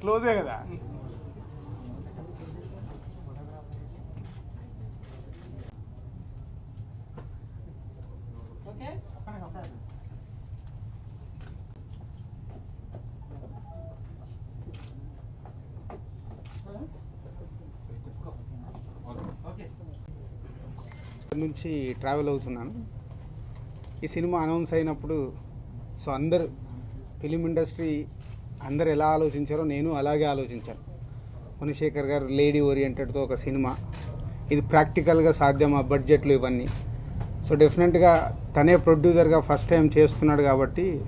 క్లోజే కదా? నుంచి ట్రావెల్ అవుతున్నాను. ఈ సినిమా అనౌన్స్ అయినప్పుడు సో అందరు ఫిలిం ఇండస్ట్రీ అందరు ఎలా ఆలోచించారో నేను అలాగే ఆలోచించాను. గుణశేఖర్ గారు లేడీ ఓరియంటెడ్తో ఒక సినిమా. ఇది ప్రాక్టికల్గా సాధ్యమా బడ్జెట్లు ఇవన్నీ. సో డెఫినెట్గా తనే ప్రొడ్యూసర్గా ఫస్ట్ టైం చేస్తున్నాడు కాబట్టి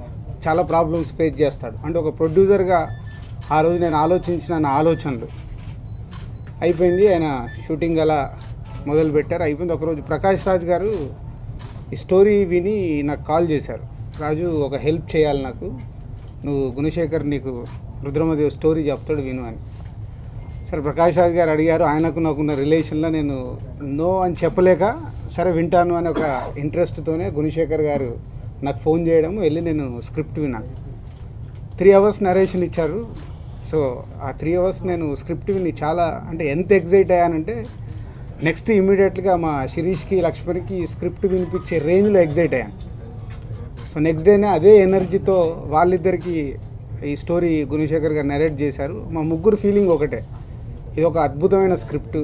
చాలా ప్రాబ్లమ్స్ ఫేస్ చేస్తాడు. అంటే ఒక ప్రొడ్యూసర్గా ఆ రోజు నేను ఆలోచించిన నా ఆలోచనలు. అయిపోయింది ఆయన షూటింగ్ అలా మొదలు పెట్టారు అయిపోయింది ఒకరోజు ప్రకాష్ రాజ్ గారు ఈ స్టోరీ విని నాకు కాల్ చేశారు. రాజు ఒక హెల్ప్ చేయాలి నాకు. నువ్వు గుణశేఖర్ నీకు రుద్రమదేవి స్టోరీ చెప్తాడు విను అని. సరే ప్రకాష్ రాజ్ గారు అడిగారు ఆయనకు నాకున్న రిలేషన్లో నేను నో అని చెప్పలేక సరే వింటాను అని ఒక ఇంట్రెస్ట్తోనే గుణశేఖర్ గారు నాకు ఫోన్ చేయడం వెళ్ళి నేను స్క్రిప్ట్ విన్నాను త్రీ అవర్స్ నరేషన్ ఇచ్చారు. సో ఆ త్రీ అవర్స్ నేను స్క్రిప్ట్ విని చాలా అంటే ఎంత ఎగ్జైట్ అయ్యానంటే నెక్స్ట్ ఇమీడియట్గా మా శిరీష్కి లక్ష్మణ్కి స్క్రిప్ట్ వినిపించే రేంజ్లో ఎగ్జైట్ అయ్యాను. సో నెక్స్ట్ డేనే అదే ఎనర్జీతో వాళ్ళిద్దరికి ఈ స్టోరీ గుణశేఖర్ గారు నరేట్ చేశారు. మా ముగ్గురు ఫీలింగ్ ఒకటే. ఇది ఒక అద్భుతమైన స్క్రిప్ట్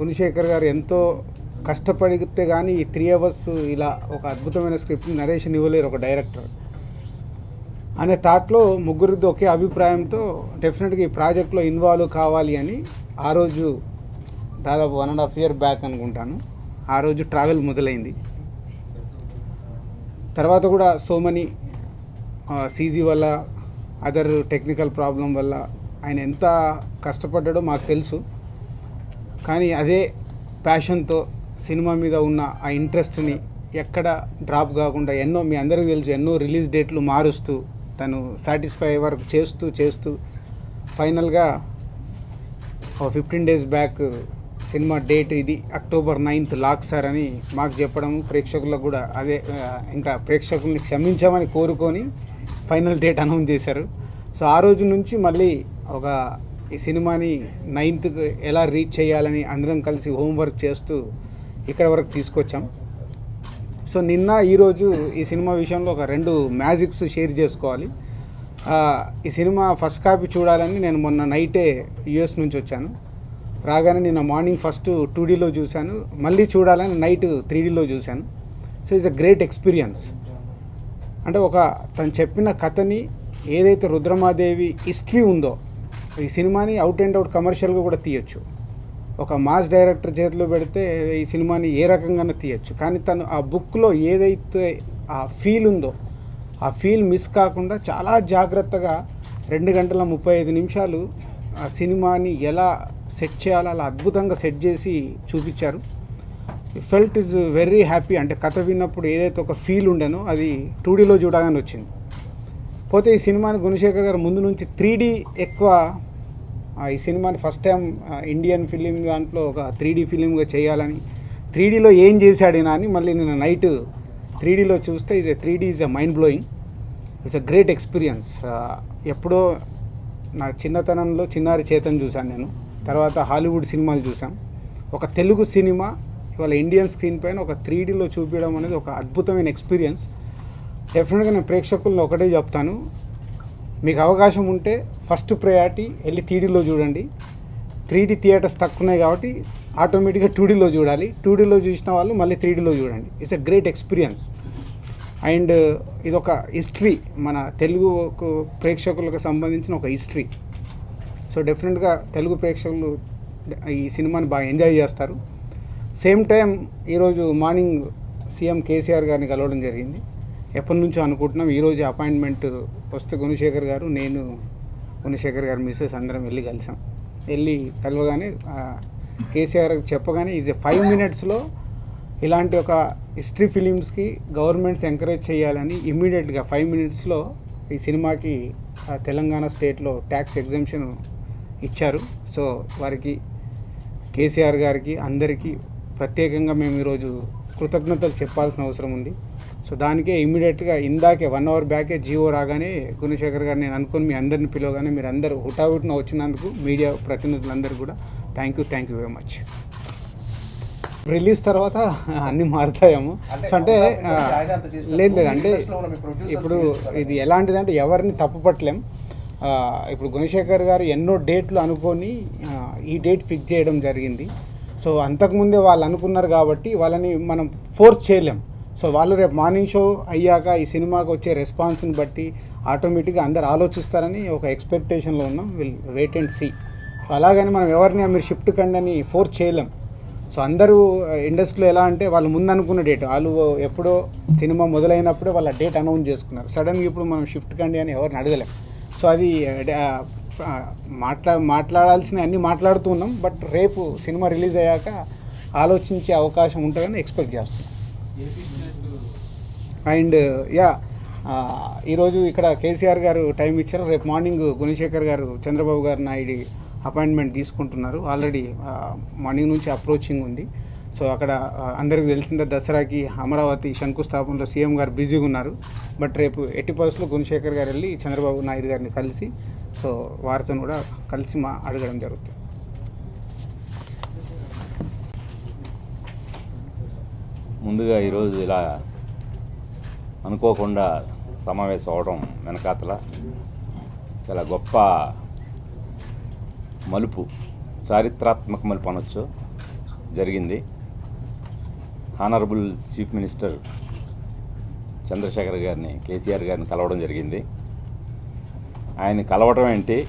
గుణశేఖర్ గారు ఎంతో కష్టపడితే కానీ ఈ త్రీ అవర్స్ ఇలా ఒక అద్భుతమైన స్క్రిప్ట్ నరేషన్ ఇవ్వలేరు ఒక డైరెక్టర్ అనే థాట్లో ముగ్గురిది ఒకే అభిప్రాయంతో డెఫినెట్గా ఈ ప్రాజెక్ట్లో ఇన్వాల్వ్ కావాలి అని ఆ రోజు దాదాపు one and half year back అనుకుంటాను. ఆ రోజు ట్రావెల్ మొదలైంది. తర్వాత కూడా సో మనీ సీజీ వల్ల అదర్ టెక్నికల్ ప్రాబ్లం వల్ల ఆయన ఎంత కష్టపడ్డాడో మాకు తెలుసు. కానీ అదే ప్యాషన్తో సినిమా మీద ఉన్న ఆ ఇంట్రెస్ట్ని ఎక్కడ డ్రాప్ కాకుండా ఎన్నో మీ అందరికీ తెలుసు ఎన్నో రిలీజ్ డేట్లు మారుస్తూ తను సాటిస్ఫై వరకు చేస్తూ చేస్తూ ఫైనల్గా ఒక fifteen days back cinema date ఇది అక్టోబర్ నైన్త్ లాక్ సార్ అని మాకు చెప్పడం ప్రేక్షకులకు కూడా అదే ఇంకా ప్రేక్షకుల్ని క్షమించామని కోరుకొని ఫైనల్ డేట్ అనౌన్స్ చేశారు. సో ఆ రోజు నుంచి మళ్ళీ ఒక ఈ సినిమాని నైన్త్కి ఎలా రీచ్ చేయాలని అందరం కలిసి హోంవర్క్ చేస్తూ ఇక్కడ వరకు తీసుకొచ్చాం. సో నిన్న ఈరోజు ఈ సినిమా విషయంలో ఒక రెండు మ్యాజిక్స్ షేర్ చేసుకోవాలి. ఈ సినిమా ఫస్ట్ కాపీ చూడాలని నేను మొన్న నైటే యుఎస్ నుంచి వచ్చాను. రాగానే నిన్న మార్నింగ్ ఫస్ట్ టూ డీలో చూశాను. మళ్ళీ చూడాలని నైట్ త్రీ డీలో చూశాను. So it's a great experience అంటే ఒక తను చెప్పిన కథని ఏదైతే రుద్రమాదేవి హిస్టరీ ఉందో ఈ సినిమాని అవుట్ అండ్ అవుట్ కమర్షియల్గా కూడా తీయొచ్చు. ఒక మాస్ డైరెక్టర్ చేతిలో పెడితే ఈ సినిమాని ఏ రకంగానే తీయొచ్చు. కానీ తను ఆ బుక్లో ఏదైతే ఆ ఫీల్ ఉందో ఆ ఫీల్ మిస్ కాకుండా చాలా జాగ్రత్తగా రెండు గంటల ముప్పై ఐదు నిమిషాలు ఆ సినిమాని ఎలా సెట్ చేయాలి అలా అద్భుతంగా సెట్ చేసి చూపించారు. ఫెల్ట్ ఇస్ వెరీ హ్యాపీ అంటే కథ విన్నప్పుడు ఏదైతే ఒక ఫీల్ ఉండేనో అది టూడీలో చూడగానే వచ్చింది. పోతే ఈ సినిమాని గుణశేఖర్ గారు ముందు నుంచి త్రీ ఎక్కువ ఈ సినిమాని ఫస్ట్ టైం ఇండియన్ ఫిలిం దాంట్లో ఒక త్రీ డీ ఫిలింగా చేయాలని త్రీ డీలో ఏం చేశాడేనా అని మళ్ళీ నేను నైట్ త్రీ డీలో చూస్తే is three D is a mind blowing it's a great experience ఎప్పుడో నా చిన్నతనంలో చిన్నారి చేతను చూశాను నేను. తర్వాత హాలీవుడ్ సినిమాలు చూసాం. ఒక తెలుగు సినిమా ఇవాళ ఇండియన్ స్క్రీన్ పైన ఒక త్రీ డీలో చూపించడం అనేది ఒక అద్భుతమైన ఎక్స్పీరియన్స్. డెఫినెట్గా నేను ప్రేక్షకులను ఒకటే చెప్తాను. మీకు అవకాశం ఉంటే ఫస్ట్ ప్రయారిటీ వెళ్ళి త్రీడీలో చూడండి. త్రీడీ థియేటర్స్ తక్కువ ఉన్నాయి కాబట్టి ఆటోమేటిక్గా టూడీలో చూడాలి. టూడీలో చూసిన వాళ్ళు మళ్ళీ త్రీడీలో చూడండి. It's a great experience and ఇది ఒక హిస్టరీ మన తెలుగు ప్రేక్షకులకు సంబంధించిన ఒక హిస్టరీ సో డెఫినెట్గా తెలుగు ప్రేక్షకులు ఈ సినిమాని బాగా ఎంజాయ్ చేస్తారు. సేమ్ టైం ఈరోజు మార్నింగ్ సీఎం కేసీఆర్ గారిని కలవడం జరిగింది. ఎప్పటి నుంచో అనుకుంటున్నాం. ఈరోజు అపాయింట్మెంట్ వస్తే గుణశేఖర్ గారు నేను గుణశేఖర్ గారు మిస్సెస్ అందరం వెళ్ళి కలిసాం. వెళ్ళి కలవగానే కేసీఆర్ చెప్పగానే ఈజ్ ఎ ఫైవ్ మినిట్స్లో ఇలాంటి ఒక హిస్టరీ ఫిలిమ్స్కి గవర్నమెంట్స్ ఎంకరేజ్ చేయాలని ఇమ్మీడియట్గా ఫైవ్ మినిట్స్లో ఈ సినిమాకి ఆ, తెలంగాణ స్టేట్లో ట్యాక్స్ ఎగ్జామ్షన్ ఇచ్చారు. సో వారికి కేసీఆర్ గారికి అందరికీ ప్రత్యేకంగా మేము ఈరోజు కృతజ్ఞతలు చెప్పాల్సిన అవసరం ఉంది. సో దానికే ఇమీడియట్గా ఇందాకే వన్ అవర్ బ్యాకే జియో రాగానే గుణశేఖర్ గారు నేను అనుకుని మీ అందరిని పిలవగానే మీరు అందరూ హుటాహుటిన వచ్చినందుకు మీడియా ప్రతినిధులందరూ కూడా thank you thank you very much. Release తర్వాత అన్నీ మారుతాయేమో. సో అంటే లేదు లేదు అంటే ఇప్పుడు ఇది ఎలాంటిదంటే ఎవరిని తప్పుపట్టలేం. ఆ, ఇప్పుడు గుణశేఖర్ గారు ఎన్నో డేట్లు అనుకొని ఈ డేట్ ఫిక్స్ చేయడం జరిగింది. సో అంతకుముందే వాళ్ళు అనుకున్నారు కాబట్టి వాళ్ళని మనం ఫోర్స్ చేయలేం. సో వాళ్ళు రేపు మార్నింగ్ షో అయ్యాక ఈ సినిమాకి వచ్చే రెస్పాన్స్ని బట్టి ఆటోమేటిక్గా అందరు ఆలోచిస్తారని ఒక ఎక్స్పెక్టేషన్లో ఉన్నాం. Will wait and see. So అలాగని మనం ఎవరిని మీరు షిఫ్ట్ కండి అని ఫోర్స్ చేయలేం. సో అందరూ ఇండస్ట్రీలో ఎలా అంటే వాళ్ళు ముందు అనుకున్న డేట్. వాళ్ళు ఎప్పుడో సినిమా మొదలైనప్పుడే వాళ్ళ డేట్ అనౌన్స్ చేసుకున్నారు. సడన్గా ఇప్పుడు మనం షిఫ్ట్ కండి అని ఎవరిని అడగలేం. సో అది మాట్లా మాట్లాడాల్సిన మాట్లాడుతూ మాట్లాడుతున్నాం బట్ రేపు సినిమా రిలీజ్ అయ్యాక ఆలోచించే అవకాశం ఉంటుందని ఎక్స్పెక్ట్ చేస్తున్నాం. అండ్ యా ఈరోజు ఇక్కడ కేసీఆర్ గారు టైం ఇచ్చారు. రేపు మార్నింగ్ గుణశేఖర్ గారు చంద్రబాబు గారు నాయుడు అపాయింట్మెంట్ తీసుకుంటున్నారు. ఆల్రెడీ మార్నింగ్ నుంచి అప్రోచింగ్ ఉంది. సో అక్కడ అందరికీ తెలిసిందే దసరాకి అమరావతి శంకుస్థాపనలో సీఎం గారు బిజీగా ఉన్నారు. బట్ రేపు ఎట్టి పరిస్థితుల్లో గుణశేఖర్ గారు వెళ్ళి చంద్రబాబు నాయుడు గారిని కలిసి సో వారితో కూడా కలిసి మా అడగడం జరుగుతుంది. ముందుగా ఈరోజు ఇలా అనుకోకుండా సమావేశం అవడం వెనకాతల చాలా గొప్ప మలుపు చారిత్రాత్మక మలుపు అనొచ్చు జరిగింది. హానరబుల్ చీఫ్ మినిస్టర్ చంద్రశేఖర్ గారిని కేసీఆర్ గారిని కలవడం జరిగింది. ఆయన కలవడం ఏంటి?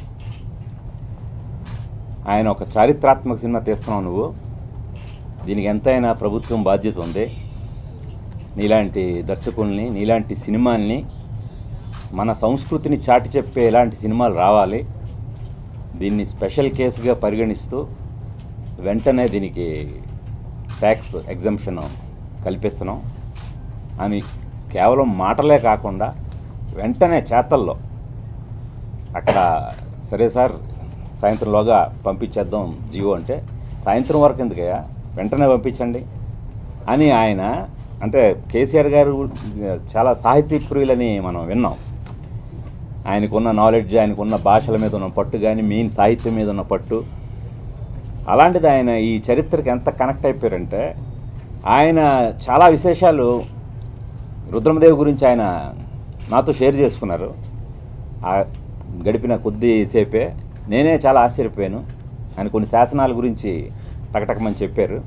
ఆయన ఒక చారిత్రాత్మక సినిమా తీస్తున్నావు నువ్వు. దీనికి ఎంతైనా ప్రభుత్వం బాధ్యత ఉంది. నీలాంటి దర్శకుల్ని నీలాంటి సినిమాల్ని మన సంస్కృతిని చాటి చెప్పే ఇలాంటి సినిమాలు రావాలి. దీన్ని స్పెషల్ కేసుగా పరిగణిస్తూ వెంటనే దీనికి ట్యాక్స్ ఎగ్జంప్షన్ కల్పిస్తున్నాం. అని కేవలం మాటలే కాకుండా వెంటనే చేతల్లో అక్కడ సరే సార్ సాయంత్రంలోగా పంపించేద్దాం జియో అంటే సాయంత్రం వరకు ఎందుకయ్యా? వెంటనే పంపించండి. అని ఆయన అంటే కేసీఆర్ గారు చాలా సాహితీ ప్రియులని మనం విన్నాం. ఆయనకున్న నాలెడ్జ్ ఆయనకున్న భాషల మీద ఉన్న పట్టు కానీ మెయిన్ సాహిత్యం మీద ఉన్న పట్టు అలాంటిది ఆయన ఈ చరిత్రకి ఎంత కనెక్ట్ అయిపోయారంటే ఆయన చాలా విశేషాలు రుద్రమదేవి గురించి ఆయన నాతో షేర్ చేసుకున్నారు. ఆ గడిపిన కొద్దిసేపే నేనే చాలా ఆశ్చర్యపోయాను. ఆయన కొన్ని శాసనాల గురించి టకటకమని చెప్పారు.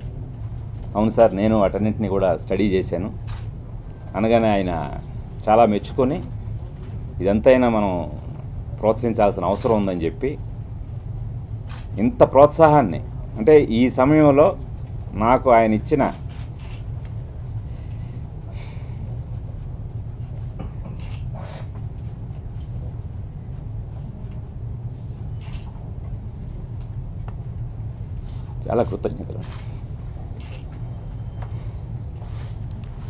అవును సార్ నేను వాటన్నింటినీ కూడా స్టడీ చేశాను. అనగానే ఆయన చాలా మెచ్చుకొని ఇదంతైనా మనం ప్రోత్సహించాల్సిన అవసరం ఉందని చెప్పి ఇంత ప్రోత్సాహాన్ని. అంటే ఈ సమయంలో నాకు ఆయన ఇచ్చిన చాలా కృతజ్ఞతలు.